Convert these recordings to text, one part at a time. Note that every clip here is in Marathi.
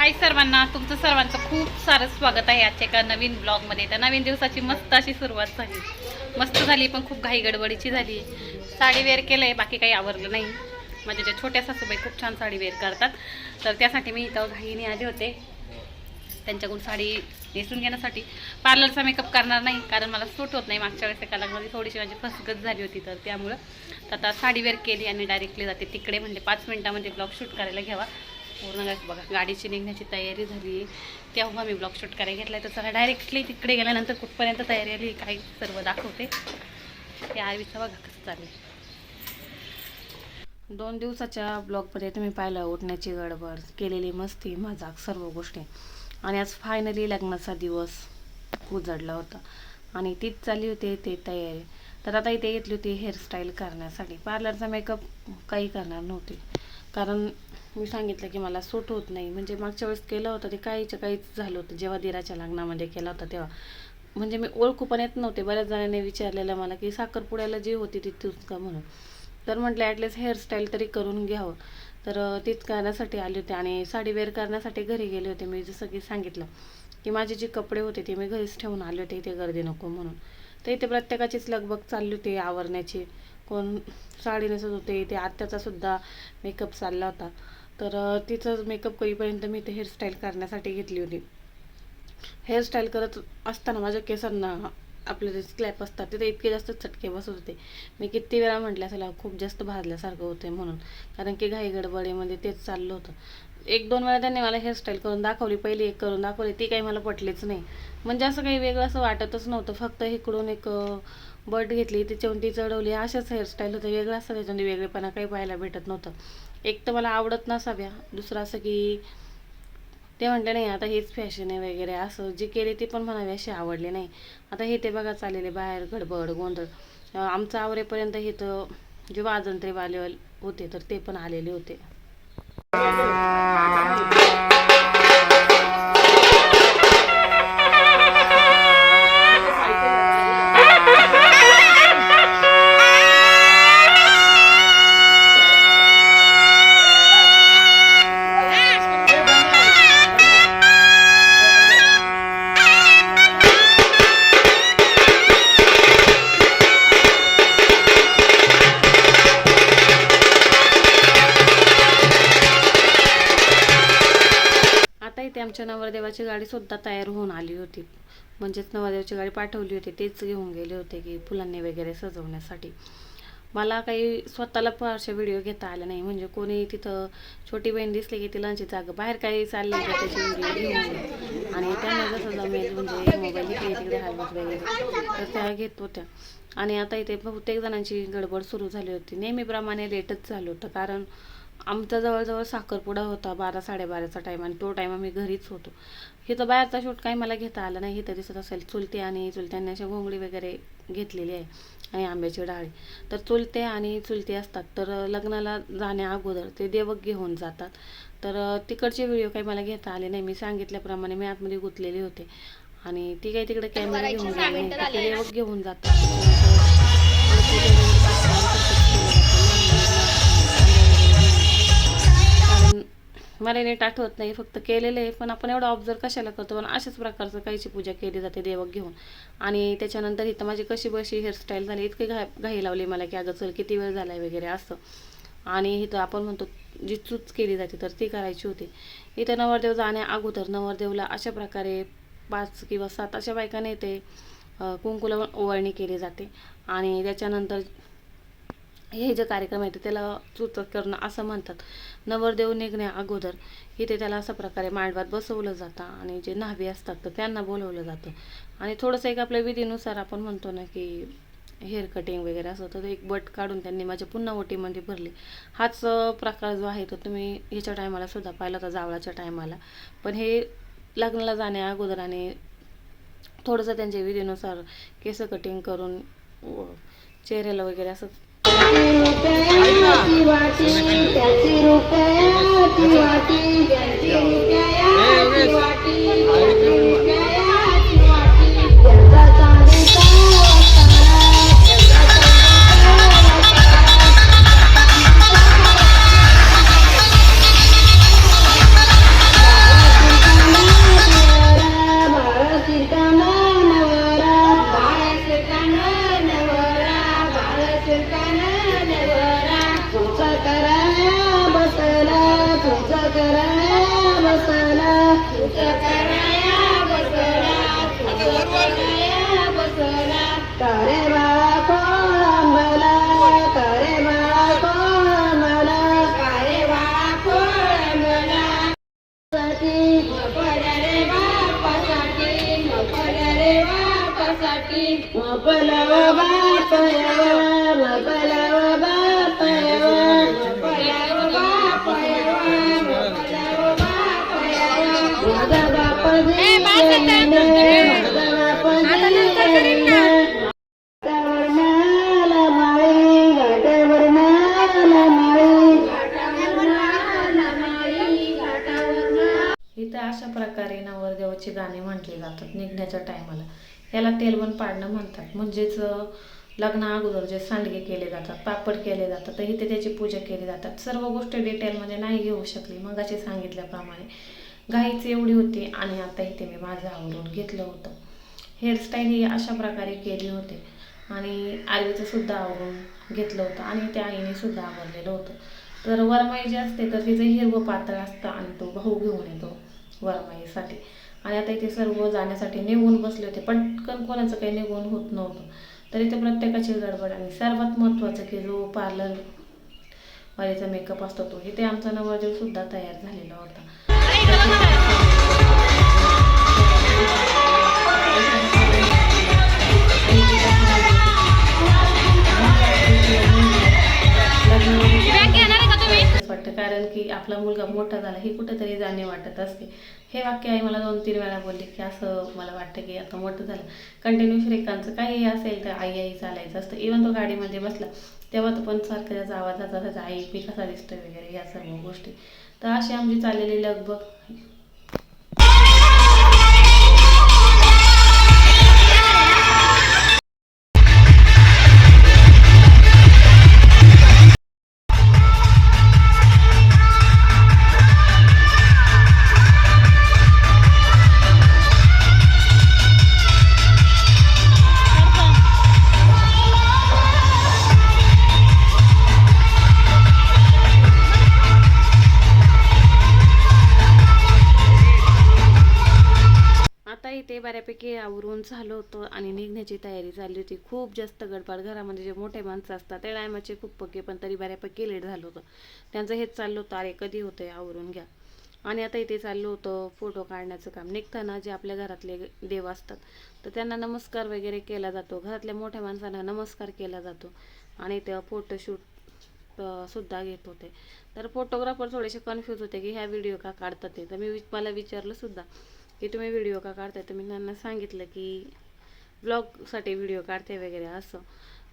हाय सर्वांना तुमचं सर्वांचं खूप सारं स्वागत आहे आजच्या एका नवीन ब्लॉगमध्ये तर नवीन दिवसाची मस्त अशी सुरुवात झाली. मस्त झाली पण खूप घाई गडबडीची झाली. साडी वेअर केलं आहे बाकी काही आवडलं नाही. माझ्या ज्या छोट्या सासूबाई खूप छान साडी वेअर करतात. तर त्यासाठी मी इथं घाईने आले होते. त्यांच्याकडून साडी नेसून घेण्यासाठी. पार्लरचा मेकअप करणार नाही कारण मला सूट होत नाही. मागच्या वेळेस एका लग्नामध्ये थोडीशी माझी फसगत झाली होती तर त्यामुळं. तर आता साडी वेअर केली आणि डायरेक्टली जाते तिकडे. म्हणजे पाच मिनिटामध्ये ब्लॉग शूट करायला घ्यावा. पूर्ण बघा गाडीची निघण्याची तयारी झाली. तेव्हा मी ब्लॉग शूट करायला घेतला तर चला डायरेक्टली तिकडे गेल्यानंतर कुठपर्यंत तयारी आली काही सर्व दाखवते. ते आरवीचा बघा कसं चालेल दोन दिवसाच्या ब्लॉगमध्ये तुम्ही पाहिलं उठण्याची गडबड केलेली मस्ती मजाक सर्व गोष्टी. आणि आज फायनली लग्नाचा दिवस उजडला होता. आणि तीच चालली होती ते तयारी. तर आता इथे घेतली होती हेअरस्टाईल करण्यासाठी. पार्लरचा मेकअप काही करणार नव्हती. कारण मी सांगितलं की मला सूट होत नाही. म्हणजे मागच्या वेळेस केलं होतं ते काहीच्या काहीच झालं होतं. जेव्हा दिराच्या लग्नामध्ये केला होता तेव्हा. म्हणजे मी ओळखू पण येत नव्हते. बऱ्याच जणांनी विचारलेलं मला की साखरपुड्याला जी होती ती तूच का म्हणून. तर म्हटलं ॲटलीस्ट हेअरस्टाईल तरी करून घ्यावं. तर तीच करण्यासाठी आली होती आणि साडी वेअर करण्यासाठी घरी गेले होते. मी जसं की सांगितलं की माझे जे कपडे होते ते मी घरीच ठेवून आले होते. इथे गर्दी नको म्हणून. तर इथे प्रत्येकाचीच लगबग चालली होती आवरण्याची. कोण साडी नेसत होते. ते आत्याचासुद्धा मेकअप चालला होता. तर तिचं मेकअप करीपर्यंत मी ते हेअरस्टाईल करण्यासाठी घेतली होती. हेअरस्टाईल करत असताना माझ्या केसांना आपले जे स्लॅप असतात तिथे इतके जास्त चटके बसत होते. मी किती वेळा म्हटलं असेल खूप जास्त भाजल्यासारखं होते म्हणून. कारण की घाई गडबडीमध्ये तेच चाललं होतं. एक दोन वेळा त्यांनी मला हेअरस्टाईल करून दाखवली पहिली एक करून दाखवली ती काही मला पटलीच नाही. म्हणजे असं काही वेगळं असं वाटतच नव्हतं. फक्त इकडून एक बट घेतली त्याच्यावरून ती चढवली अशाच हेअरस्टाईल होतं. वेगळं असं त्याच्यामध्ये वेगळेपणा काही पाहायला भेटत नव्हतं. एक तर मला आवडत नसाव्या दुसरं असं की ते म्हटले नाही आता हेच फॅशन आहे वगैरे. असं जी केली ती पण म्हणावी अशी आवडली नाही. आता हे ते बघा चाललेले बाहेर गडबड गोंधळ. आमचा आमचं आवरेपर्यंत हे तर जे वाजंत्रीवाले होते तर ते पण आलेले होते. म्हणजेच नवरदेवाची गाडी पाठवली होती तेच घेऊन गेले होते की फुलांनी वगैरे सजवण्यासाठी. मला काही स्वतःला फारसे व्हिडिओ घेता आले नाही. म्हणजे कोणी तिथं छोटी बहीण दिसली की तिलांची जागा बाहेर काही चालली का त्याची व्हिडिओ घेऊन आणि त्यांना जसं जमेल म्हणजे मोबाईल तिकडे हलवत वगैरे तर त्या घेत होत्या. आणि आता इथे बहुतेक जणांची गडबड सुरू झाली होती. नेहमीप्रमाणे लेटच झालं होतं कारण आमचा जवळजवळ साखरपुडा होता बारा साडेबाराचा टाईम आणि तो टाईम आम्ही घरीच होतो. इथं बाहेरचा शूट काही मला घेता आला नाही. इथं दिसत असेल चुलते आणि चुलत्यांनी अशा घोंगडी वगैरे घेतलेली आहे आणि आंब्याची डाळी. तर चुलते आणि चुलते असतात. तर लग्नाला जाण्या अगोदर ते देवक घेऊन जातात. तर तिकडचे व्हिडिओ काही मला घेता आले नाही. मी सांगितल्याप्रमाणे मी आतमध्ये गुंतलेले होते. आणि ती काही तिकडे कॅमेरा घेऊन गेली नाही. देवक घेऊन जातात. मला नीट आठवत नाही फक्त केलेलं आहे. पण आपण एवढं ऑब्झर्व कशाला करतो? पण अशाच प्रकारचं काहीची पूजा केली जाते देवक घेऊन. आणि त्याच्यानंतर इथं माझी कशी बशी हेअरस्टाईल झाली इतकी घाई घाई लावली मला की अगं चल किती वेळ झाला आहे वगैरे असं. आणि इथं आपण म्हणतो जी चूच केली जाते तर ती करायची होती. इथं नवरदेव जाण्या अगोदर नवरदेवला अशा प्रकारे पाच किंवा सात अशा बायकाने ते कुंकुला ओवाळणी केली जाते. आणि त्याच्यानंतर हे जे कार्यक्रम आहे त्याला चूच करणं असं म्हणतात. नवरदेव निघण्या अगोदर इथे त्याला अशा प्रकारे मांडवात बसवलं जातं आणि जे न्हावी असतात तर त्यांना बोलवलं जातं. आणि थोडंसं एक आपल्या विधीनुसार आपण म्हणतो ना की हेअर कटिंग वगैरे असं तर एक बट काढून त्यांनी माझ्या पुन्हा ओटीमध्ये भरली. हाच प्रकार जो आहे तो तुम्ही ह्याच्या टायमाला सुद्धा पाहिला होता जावळाच्या टायमाला पण हे लग्नाला जाण्या अगोदर आणि थोडंसं त्यांच्या विधीनुसार केस कटिंग करून चेहऱ्याला वगैरे असं रुपयाची वाटी त्याची रुपयाची वाटी ज्यांची रुपयाची वाटी. करा मसाला तर अशा प्रकारे नवरदेवाची गाणी म्हटली जातात निघण्याच्या टायमाला. याला तेलवण पाडणं म्हणतात. म्हणजेच लग्ना अगोदर जे सांडगे केले जातात पापड केले जातात तर इथे त्याची पूजा केली जातात. सर्व गोष्टी डिटेलमध्ये नाही घेऊ शकली. मगाशी सांगितल्याप्रमाणे घाईच एवढी होती आणि आता इथे मी माझं आवरून घेतलं होतं. हेअरस्टाईल ही अशा प्रकारे केली होती आणि आईचं सुद्धा आवरून घेतलं होतं आणि त्या आईने सुद्धा आवरलेलं होतं. तर वरमाई जे असते तर तिचं हिरवं पातळ असतं आणि तो भाऊ घेऊन येतो. वरमाईसाठी. आणि आता इथे सर्व जाण्यासाठी निघून बसले होते पटकन कोणाचं काही निघून होत नव्हतं. तर इथे प्रत्येकाची गडबड आणि सर्वात महत्त्वाचं की जो पार्लर वालीचा मेकअप असतो तो. इथे आमचा नवरदेव सुद्धा तयार झालेला होता. वाटतं. कारण की आपला मुलगा मोठा झाला ही कुठेतरी जाणे वाटत असते. हे वाक्य आई मला दोन तीन वेळा बोलली की असं मला वाटतं की आता मोठं झालं. कंटिन्यू श्रीकांतचं काही असेल तर आई आई चालायचं असतं. इवन तो गाडीमध्ये बसला तेव्हा तो पण सारखं त्याचा आवाज त्याचा आई मी कसा दिसतोय? वगैरे या सर्व गोष्टी. तर अशी आमची चाललेली लगबग. आवरून झालं होतं आणि निघण्याची तयारी झाली होती. खूप जास्त गडबड. घरामध्ये जे मोठे माणसं असतात त्या टायमाचे खूप पक्के पण तरी बऱ्यापैकी लेट झालं होतं. त्यांचं हेच चाललं होतं अरे कधी होतं आवरून घ्या. आणि आता इथे चाललं होतं फोटो काढण्याचं काम. निघताना जे आपल्या घरातले देव असतात तर त्यांना नमस्कार वगैरे केला जातो. घरातल्या मोठ्या माणसांना नमस्कार केला जातो आणि ते फोटोशूट सुद्धा घेत होते. तर फोटोग्राफर थोडेसे कन्फ्यूज होते की ह्या व्हिडिओ का काढतात ते. तर मी वि- मला विचारलं सुद्धा की तुम्ही व्हिडिओ का काढताय? तर मी त्यांना सांगितलं की ब्लॉगसाठी व्हिडिओ काढते वगैरे असं.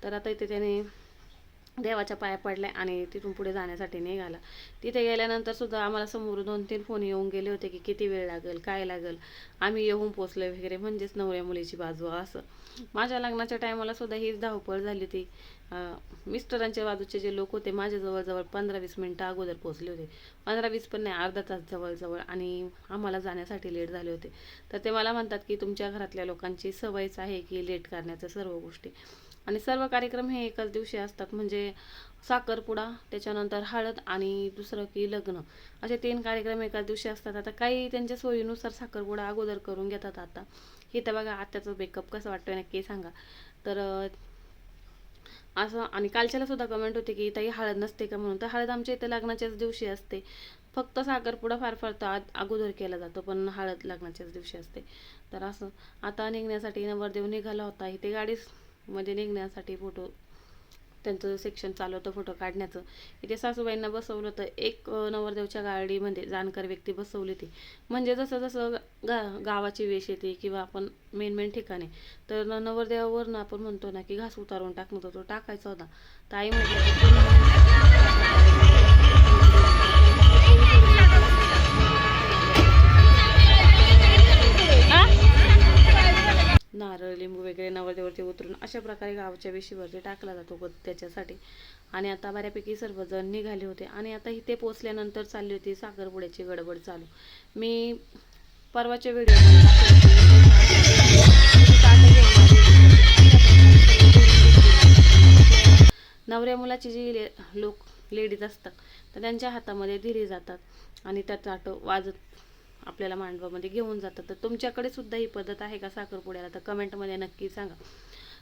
तर आता इथे त्याने देवाच्या पाया पडल्या आणि तिथून पुढे जाण्यासाठी निघाला. तिथे गेल्यानंतर सुद्धा आम्हाला समोर दोन तीन फोन येऊन गेले होते की किती वेळ लागेल काय लागेल? आम्ही येऊन पोचले वगैरे म्हणजेच नवऱ्या मुलीची बाजू असं. माझ्या लग्नाच्या टायमाला सुद्धा हीच धावपळ झाली होती. मिस्टरांच्या बाजूचे जे लोक होते माझ्या जवळजवळ पंधरा वीस मिनटं अगोदर पोहोचले होते. पंधरा वीस पण नाही अर्धा तास जवळजवळ आणि आम्हाला जाण्यासाठी लेट झाले होते. तर ते मला म्हणतात की तुमच्या घरातल्या लोकांची सवयच आहे की लेट करण्याचं सर्व गोष्टी. आणि सर्व कार्यक्रम हे एकाच दिवशी असतात म्हणजे साखरपुडा त्याच्यानंतर हळद आणि दुसरं की लग्न. असे तीन कार्यक्रम एकाच दिवशी असतात. आता काही त्यांच्या सोयीनुसार साखरपुडा अगोदर करून घेतात आता. इथं बघा आत्याचं मेकअप कसं वाटतोय नक्की सांगा. तर असं आणि कालच्याला सुद्धा कमेंट होते की ताई हळद नसते का? म्हणून. तर हळद आमच्या इथे लग्नाच्याच दिवशी असते. फक्त साखरपुडा फार फार तर अगोदर केला जातो पण हळद लग्नाच्याच दिवशी असते. तर असं. आता निघण्यासाठी नवरदेव निघाला होता. इथे गाडीस म्हणजे निघण्यासाठी फोटो त्यांचं सेक्शन चालू होतं फोटो काढण्याचं. इथे सासूबाईंना बसवलं तर एक नवरदेवच्या गाडीमध्ये जाणकार व्यक्ती बसवली ती म्हणजे जसं जसं गा गावाची वेश येते किंवा आपण मेन मेन ठिकाणी तर नवरदेवावरनं आपण म्हणतो ना की घास उतारून टाकणं तो टाकायचा होता. तर आई म्हटलं अशा प्रकारे गावच्या वेशीवरती टाकला जातो त्याच्यासाठी. आणि आता बऱ्यापैकी सर्वजण निघाले होते. आणि आता इथे पोचल्यानंतर चालली होती साखरपुड्याची गडबड चालू. मी परवाच्या व्हिडिओ नवऱ्या मुलाची जी ले लोक लेडीज असतात तर त्यांच्या हातामध्ये दिली जातात. आणि त्या ताटं वाजत आपल्याला मांडवामध्ये घेऊन जातात. तर तुमच्याकडे सुद्धा ही पद्धत आहे का साखरपुड्याला? तर कमेंटमध्ये नक्की सांगा.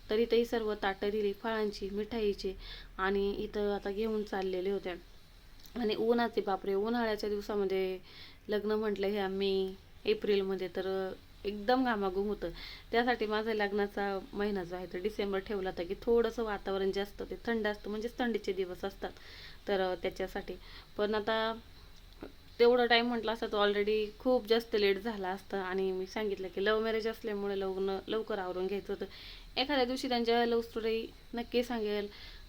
तर इथं सर्व ताटं दिली फळांची मिठाईची आणि इथं आता घेऊन चाललेले होते. आणि उन्हाचे बापरे उन्हाळ्याच्या दिवसामध्ये लग्न म्हटलं हे मे एप्रिलमध्ये तर एकदम घामाघूम होतं. त्यासाठी माझा लग्नाचा महिना जो आहे तो डिसेंबर ठेवला होता की थोडंसं वातावरण जे असतं ते थंड असतं म्हणजेच थंडीचे दिवस असतात तर त्याच्यासाठी. पण आता तेवढं टाईम म्हटलं असतं तर ऑलरेडी खूप जास्त लेट झाला असतं. आणि मी सांगितलं की लव्ह मॅरेज असल्यामुळे लग्न लवकर आवरून घ्यायचं होतं. एखाद्या दिवशी त्यांच्या लव्ह स्टोरी नक्की सांगेल.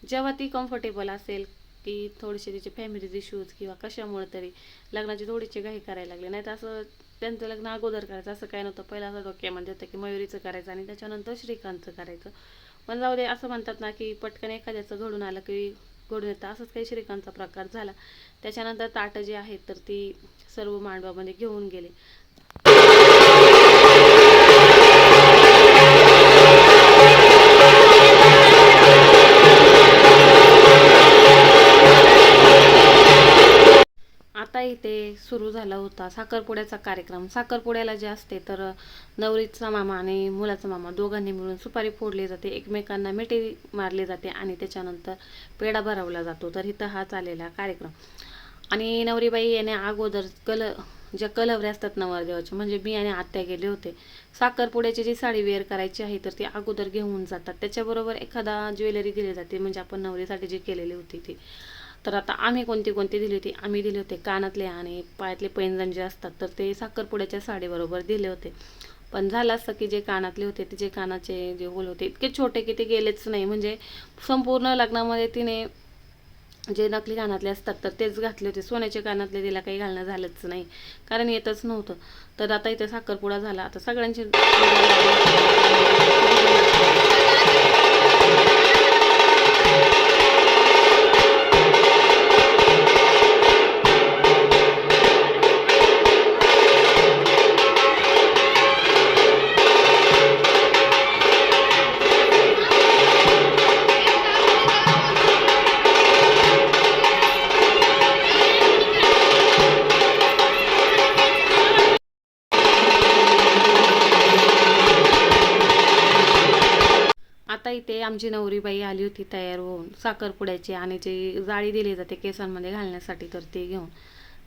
जेव्हा ती कम्फर्टेबल असेल की थोडेसे तिचे फॅमिलीज इश्यूज किंवा कशामुळे तरी लग्नाची थोडीशी घाई करायला लागली. नाही तर असं त्यांचं लग्न अगोदर करायचं असं काय नव्हतं. पहिलं असं डोक्यामध्ये होतं की मयुरीचं करायचं आणि त्याच्यानंतर श्रीकांतचं करायचं. पण जाऊ दे असं म्हणतात ना की पटकन एखाद्याचं घडून आलं की घडून येतं असंच काही श्रीकांतचा प्रकार झाला. त्याच्यानंतर ताटं जी आहेत तर ती सर्व मांडवामध्ये घेऊन गेले. इथे सुरू झाला होता. साखरपुड्याचा कार्यक्रम. साखरपुड्याला जे असते तर नवरीचा मामा आणि मुलाचा मामा दोघांनी मिळून सुपारी फोडली जाते. एकमेकांना मिठी मारली जाते आणि त्याच्यानंतर पेढा भरवला जातो. तर इथं हा चाललेला कार्यक्रम. आणि नवरीबाई याने अगोदर कल ज्या कलवऱ्या असतात नवरदेवाच्या म्हणजे मी आणि आत्या गेले होते. साखरपुड्याची जी साडी वेअर करायची आहे तर ती अगोदर घेऊन जातात. त्याच्याबरोबर एखादा ज्वेलरी दिली जाते. म्हणजे आपण नवरीसाठी जी केलेली होती ती. तर आता आम्ही कोणती कोणती दिली होती? आम्ही दिले होते कानातले आणि पायातले पैंजण जे असतात तर ते साखरपुड्याच्या साडीबरोबर दिले होते. पण झालं असतं की जे कानातले होते ते जे कानाचे जे होल होते इतके छोटे की ते गेलेच नाही. म्हणजे संपूर्ण लग्नामध्ये तिने जे नकली कानातले असतात तर तेच घातले होते. सोन्याचे कानातले तिला काही घालणं झालंच नाही कारण येतच नव्हतं. तर आता इथे साखरपुडा झाला. आता सगळ्यांचे इथे आमची नवरीबाई आली होती तयार होऊन साखरपुड्याची आणि जी जाळी दिली जाते केसांमध्ये घालण्यासाठी तर ते घेऊन.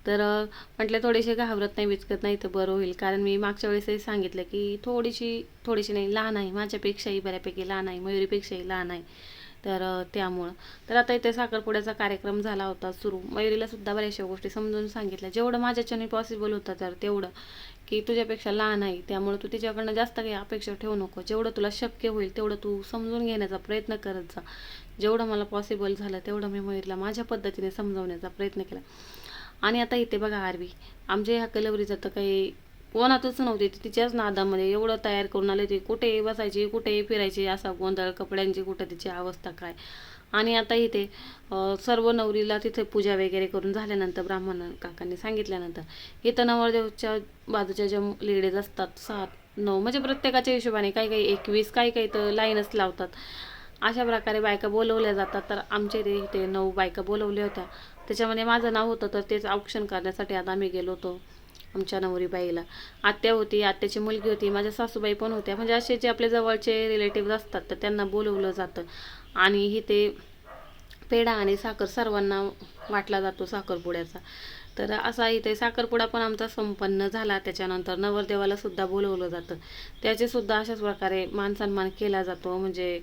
तर म्हटलं थोडेसे घाबरत नाही विचकत नाही तर बरं होईल. कारण मी मागच्या वेळेसही सांगितलं की थोडीशी थोडीशी नाही लहान आहे. माझ्यापेक्षाही बऱ्यापैकी लहान आहे. मयुरीपेक्षाही लहान आहे. तर त्यामुळं. तर आता इथे साखरपुड्याचा कार्यक्रम झाला होता सुरू. मयुरीला सुद्धा बऱ्याचशा गोष्टी समजून सांगितल्या. जेवढं माझ्याच्याने पॉसिबल होतं तर तेवढं. की तुझ्यापेक्षा लहान आहे त्यामुळे तू तिच्याकडनं जास्त काही अपेक्षा ठेवू नको. जेवढं तुला शक्य होईल तेवढं तू समजून घेण्याचा प्रयत्न करत जा. जेवढं मला पॉसिबल झालं तेवढं मी मयूरला माझ्या पद्धतीने समजवण्याचा प्रयत्न केला. आणि आता इथे बघा आरवी आमच्या ह्या कलवरीचं तर काही कोणातच नव्हती. ती तिच्याच नादामध्ये एवढं तयार करून आले ती कुठे बसायची कुठे फिरायची असा गोंधळ कपड्यांची कुठं तिची अवस्था काय? आणि आता इथे सर्व नवरीला तिथे पूजा वगैरे करून झाल्यानंतर ब्राह्मण काकांनी सांगितल्यानंतर इथं नवरदेवच्या बाजूच्या ज्या लेडीज असतात सात नऊ म्हणजे प्रत्येकाच्या हिशोबाने काही काही एकवीस काही काही तर लाईनच लावतात. अशा प्रकारे बायका बोलवल्या जातात. तर आमच्या इथे इथे नऊ बायका बोलवल्या होत्या. त्याच्यामध्ये माझं नाव होतं तर तेच औक्षण करण्यासाठी आता आम्ही गेलो होतो आमच्या नवरीबाईला आत्या होती आत्याची मुलगी होती माझ्या सासूबाई पण होत्या. म्हणजे असे जे आपले जवळचे रिलेटिव्ह असतात तर त्यांना बोलवलं जातं. आणि इथे पेढा आणि साखर सर्वांना वाटला जातो साखरपुड्याचा. तर असा इथे साखरपुडा पण आमचा संपन्न झाला. त्याच्यानंतर नवरदेवाला सुद्धा बोलवलं जातं. त्याचेसुद्धा अशाच प्रकारे मान सन्मान केला जातो. म्हणजे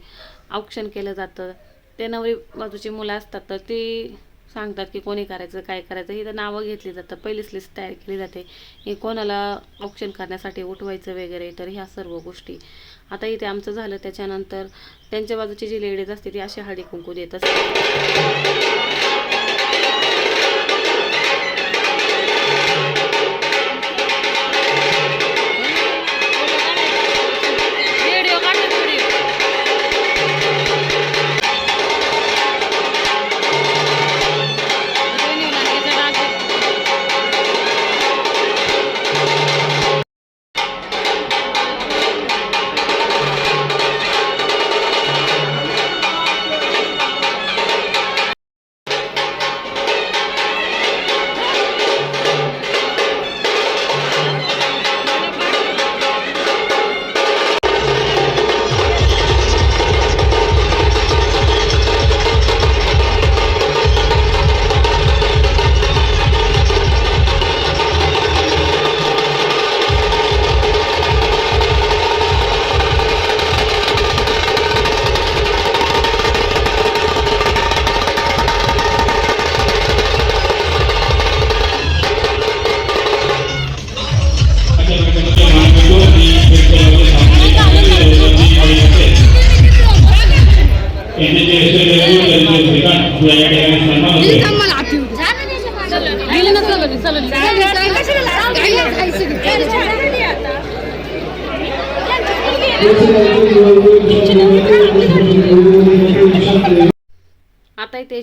औक्षण केलं जातं. ते नवरी बाजूची मुलं असतात तर ती सांगतात की कोणी करायचं काय करायचं. ही तर नावं घेतली जातं पहिलीच लिस्ट तयार केली जाते. की कोणाला औक्षण करण्यासाठी उठवायचं वगैरे तर ह्या सर्व गोष्टी. आता इथे आमचं झालं त्याच्यानंतर त्यांच्या बाजूची जी लेडीज असते ती अशी हळदी कुंकू देत असते.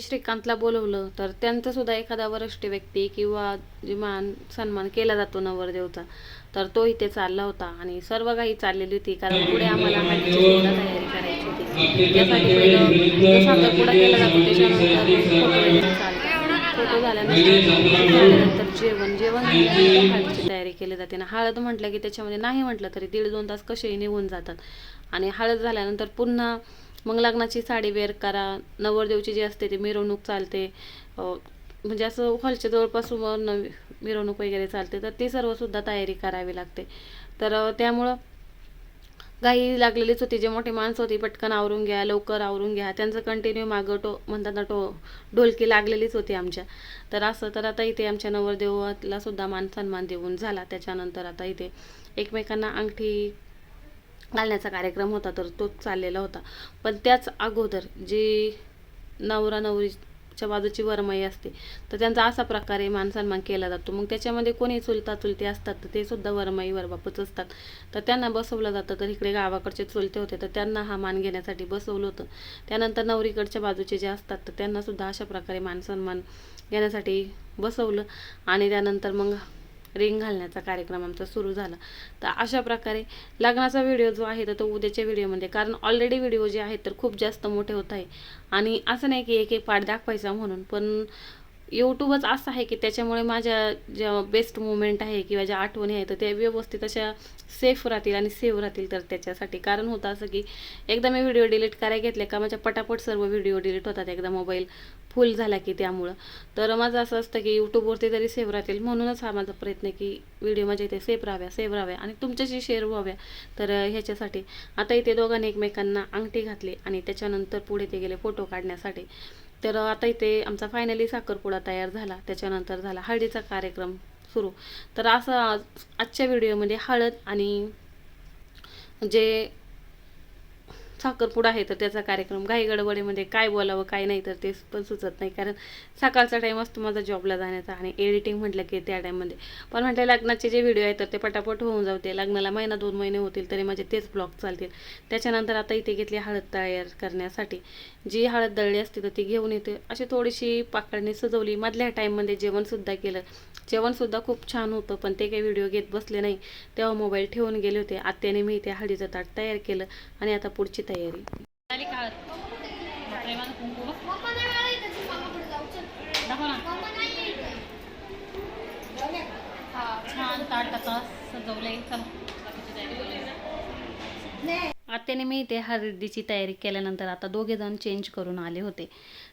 श्रीकांतला बोलवलं तर त्यांचं सुद्धा एखादा वरिष्ठ व्यक्ती किंवा जे मान सन्मान केला जातो नवरदेवचा तर तो इथे चालला होता आणि सर्व काही चाललेली होती कारण पुढे आम्हाला सुद्धा तयारी करायची होती. त्यासाठी पहिलं केला जातो त्याच्यानंतर फोटो झाल्यानंतर झाल्यानंतर जेवण जेवण हळदीची तयारी केली जाते. ना हळद म्हटलं की त्याच्यामध्ये नाही म्हटलं तरी दीड दोन तास कसेही निघून जातात. आणि हळद झाल्यानंतर पुन्हा मग लग्नाची साडी वेअर करा. नवरदेवची जी असते ती मिरवणूक चालते. म्हणजे असं हॉलच्या जवळपास उभं मिरवणूक वगैरे चालते तर ती सर्वसुद्धा तयारी करावी लागते. तर त्यामुळं गाई लागलेलीच होती. जे मोठी माणसं होती पटकन आवरून घ्या लवकर आवरून घ्या. त्यांचं कंटिन्यू मागं टो म्हणतात ना टो ढोलकी लागलेलीच होती आमच्या. तर असं तर आता इथे आमच्या नवरदेवाला सुद्धा मान सन्मान देऊन झाला. त्याच्यानंतर आता इथे एकमेकांना अंगठी घालण्याचा कार्यक्रम होता तर तोच चाललेला होता. पण त्याच अगोदर जी नवरा नवरीच्या बाजूची वरमाई असते तर त्यांचा असा प्रकारे मान सन्मान केला जातो. मग त्याच्यामध्ये कोणी चुलता चुलते असतात तर ते सुद्धा वरमाई वरबापच असतात. तर त्यांना बसवलं जातं तर इकडे गावाकडचे चुलते होते तर त्यांना हा मान घेण्यासाठी बसवलं होतं. त्यानंतर नवरीकडच्या बाजूचे जे असतात तर त्यांनासुद्धा अशा प्रकारे मान सन्मान घेण्यासाठी बसवलं. आणि त्यानंतर मग रिंग घालण्याचा कार्यक्रम आमचा सुरू झाला. तर अशा प्रकारे लग्नाचा व्हिडिओ जो आहे तर तो उद्याच्या व्हिडिओमध्ये कारण ऑलरेडी व्हिडिओ जे आहेत तर खूप जास्त मोठे होत आहे. आणि असं नाही की एक एक पाठ दाखवायचा म्हणून पण यूट्यूबच असं आहे की त्याच्यामुळे माझ्या ज्या बेस्ट मुमेंट आहे किंवा ज्या आठवणी आहेत तर त्या व्यवस्थित अशा सेफ राहतील आणि सेव्ह राहतील तर त्याच्यासाठी. कारण होतं असं की एकदा मी व्हिडिओ डिलीट करायला घेतले का माझ्या पटापट सर्व व्हिडिओ डिलीट होतात. एकदा मोबाईल फुल झाला की त्यामुळं. तर माझं असं असतं की यूट्यूबवरती तरी सेव्ह राहतील. म्हणूनच हा माझा प्रयत्न आहे की व्हिडिओ माझ्या इथे सेव्ह राहाव्या सेव्ह राहाव्या आणि तुमच्याशी शेअर व्हाव्या. तर ह्याच्यासाठी. आता इथे दोघांनी एकमेकांना अंगठी घातली आणि त्याच्यानंतर पुढे ते गेले फोटो काढण्यासाठी. तर आता इथे आमचा फायनली साखरपुडा तयार झाला. त्याच्यानंतर झाला हळदीचा कार्यक्रम. सुरू. तर असं आज- आजच्या व्हिडिओमध्ये हळद आणि जे साखरपुडा आहे तर त्याचा कार्यक्रम घाई गडबडीमध्ये काय बोलावं काय नाही तर ते पण सुचत नाही. कारण सकाळचा टाईम असतो माझा जॉबला जाण्याचा आणि एडिटिंग म्हटलं की त्या टाईममध्ये पण म्हटलं लग्नाचे जे व्हिडिओ आहेत तर ते पटापट होऊन जाते लग्नाला महिना दोन महिने होतील तरी माझे तेच ब्लॉग चालतील. त्याच्यानंतर आता इथे घेतली हळद तयार करण्यासाठी. जी हळद दळली असते तर ती घेऊन येते. अशी थोडीशी पाकळणी सजवली. मधल्या टाईममध्ये जेवणसुद्धा केलं. जेवणसुद्धा खूप छान होतं पण ते काही व्हिडिओ घेत बसले नाही. तेव्हा मोबाईल ठेवून गेले होते. आत्याने मी ते हळदीचं ताट तयार केलं आणि आता पुढची तयारी छान आता सजवलंय आत्याने मी इथे हळदीची तयारी केल्यानंतर आता दोघे जण चेंज करून आले होते.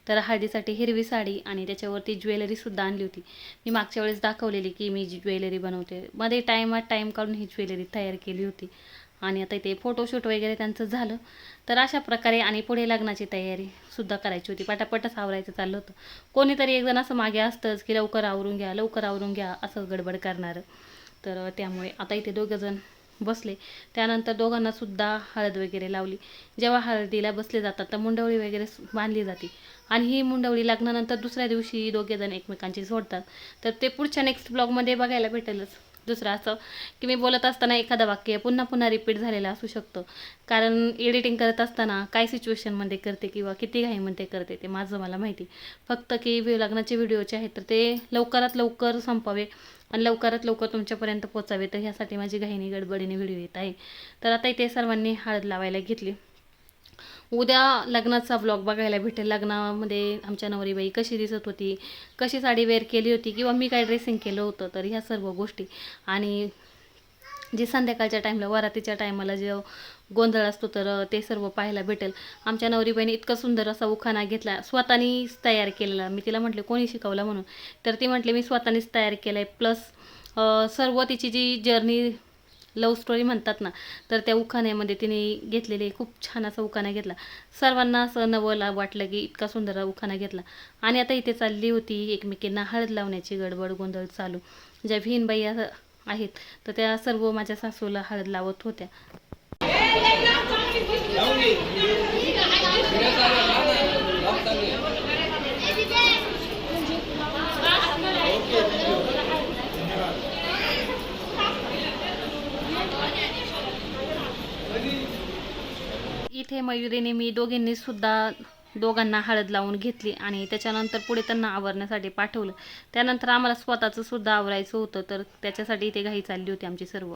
तर हळदीसाठी हिरवी साडी आणि त्याच्यावरती ज्वेलरी सुद्धा आणली होती. मी मागच्या वेळेस दाखवलेली की मी जी ज्वेलरी बनवते. मध्ये टायमात टाईम काढून ही ज्वेलरी तयार केली होती. आणि आता इथे फोटोशूट वगैरे त्यांचं झालं. तर अशा प्रकारे आणि पुढे लग्नाची तयारी सुद्धा करायची होती. पटापटच आवरायचं चाललं होतं. कोणीतरी एक जण असं मागे असतंच की लवकर आवरून घ्या लवकर आवरून घ्या असं गडबड करणारं. तर त्यामुळे आता इथे दोघंजण बसले. त्यानंतर दोघांना सुद्धा हळद वगैरे लावली. जेव्हा हळदीला बसले जातात तर मुंडवळी वगैरे बांधली जाते. आणि ही मुंडवळी लग्नानंतर दुसऱ्या दिवशी दोघे जण एकमेकांची सोडतात. तर ते पुढच्या नेक्स्ट ब्लॉगमध्ये बघायला भेटेलच. दुसरं असं की मी बोलत असताना एखादं वाक्य पुन्हा पुन्हा रिपीट झालेलं असू शकतं. कारण एडिटिंग करत असताना काय सिच्युएशनमध्ये करते किंवा किती घाईमध्ये करते ते माझं मला माहिती. फक्त की व्हि- लग्नाचे व्हिडिओचे आहेत तर ते लवकरात लवकर संपावे आणि लवकरात लवकर तुमच्यापर्यंत पोचावे तर ह्यासाठी माझी घाईने गडबडीने व्हिडिओ येत आहे. तर आता इथे सर्वांनी हळद लावायला घेतली. उद्या लग्नाचा ब्लॉग बघायला भेटेल. लग्नामध्ये आमच्या नवरीबाई कशी दिसत होती कशी साडी वेअर केली होती किंवा मी काय ड्रेसिंग केलं होतं तर ह्या सर्व गोष्टी. आणि जे संध्याकाळच्या टाईमला वरातीच्या टायमाला जे गोंधळ असतो तर ते सर्व पाहायला भेटेल. आमच्या नवरीबाईने इतका सुंदर असा उखाणा घेतला स्वतःनीच तयार केलेला. मी तिला म्हटले कोणी शिकवला म्हणून? तर ती म्हटले मी स्वतःनीच तयार केलं आहे प्लस सर्व तिची जी जर्नी लव स्टोरी म्हणतात ना तर त्या उखाण्यामध्ये तिने घेतलेले खूप छान असा उखाणा घेतला. सर्वांना असं नवल वाटलं की इतका सुंदर उखाणा घेतला. आणि आता इथे चालली होती एकमेकींना हळद लावण्याची गडबड गोंधळ चालू. ज्या भीनबाई आहेत तर त्या सर्व माझ्या सासूला हळद लावत होत्या. इथे मयुरीने मी दोघींनी सुद्धा दोघांना हळद लावून घेतली आणि त्याच्यानंतर पुढे त्यांना आवरण्यासाठी पाठवलं. त्यानंतर आम्हाला स्वतःचं सुद्धा आवरायचं होतं तर त्याच्यासाठी इथे घाई चालली होती आमची सर्व.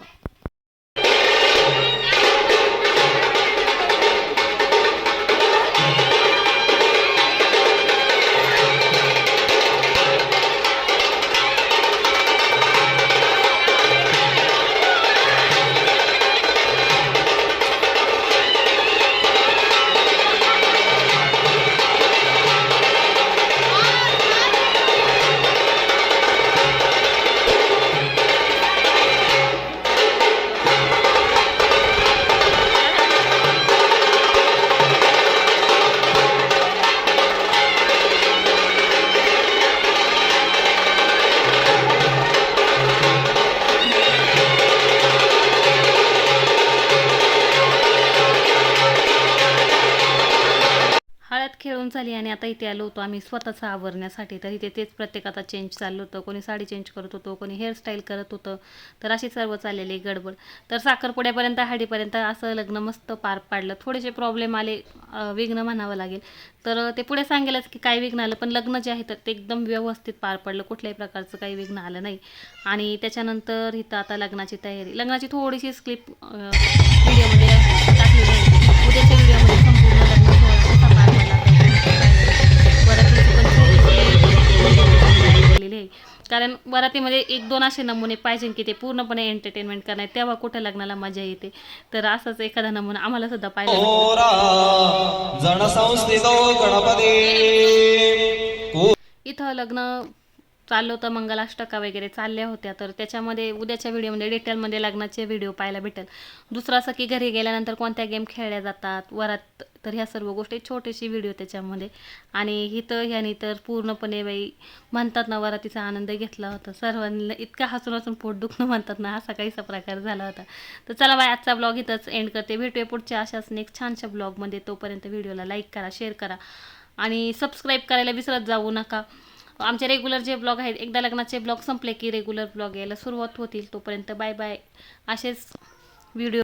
आता इथे आलो होतो आम्ही स्वतःचं आवरण्यासाठी. तर इथे तेच प्रत्येकाचा चेंज चाललं होतं. कोणी साडी चेंज करत होतो कोणी हेअरस्टाईल करत होतं. तर अशी सर्व चाललेली गडबड. तर साखरपुड्यापर्यंत हाडीपर्यंत असं लग्न मस्त पार पाडलं. थोडेसे प्रॉब्लेम आले विघ्न म्हणावं लागेल. तर ते पुढे सांगेलच की काय विघ्न आलं पण लग्न जे आहे तर ते एकदम व्यवस्थित पार पडलं. कुठल्याही प्रकारचं काही विघ्न आलं नाही. आणि त्याच्यानंतर इथं आता लग्नाची तयारी. लग्नाची थोडीशी स्क्लिप व्हिडिओमध्ये टाकलेली आहे. उद्याच्या व्हिडिओ केलेली आहे. कारण वरातीमध्ये एक दोन असे नमुने पाहिजे की ते पूर्णपणे एंटरटेनमेंट करणार तेव्हा कुठं लग्नाला मजा येते. तर असंच एखादा नमुना आम्हाला सुद्धा पाहिजे इथं लग्न चाललं होतं मंगलाष्टका वगैरे चालल्या होत्या तर त्याच्यामध्ये उद्याच्या व्हिडिओमध्ये डिटेलमध्ये लग्नाचे व्हिडिओ पाहायला भेटेल. दुसरं असं की घरी गेल्यानंतर कोणत्या गेम खेळल्या जातात वरात तर ह्या सर्व गोष्टी छोटीशी व्हिडिओ त्याच्यामध्ये. आणि इथं ह्यानी तर पूर्णपणे बाई म्हणतात ना वरातीचा आनंद घेतला होता. सर्वांना इतका हसून हसून पोट दुखणं म्हणतात ना असा काहीसा प्रकार झाला होता. तर चला बाय आजचा ब्लॉग इथंच एंड करते. भेटूया पुढच्या अशाच नेक्स्ट छानशा ब्लॉगमध्ये तोपर्यंत व्हिडिओला लाईक करा शेअर करा. आणि सबस्क्राईब करायला विसरत जाऊ नका. आमचे रेग्युलर जे ब्लॉग आहेत एकदा लग्नाचे ब्लॉग संपले की रेग्युलर ब्लॉग यायला सुरुवात होतील तोपर्यंत बाय बाय असेच व्हिडिओ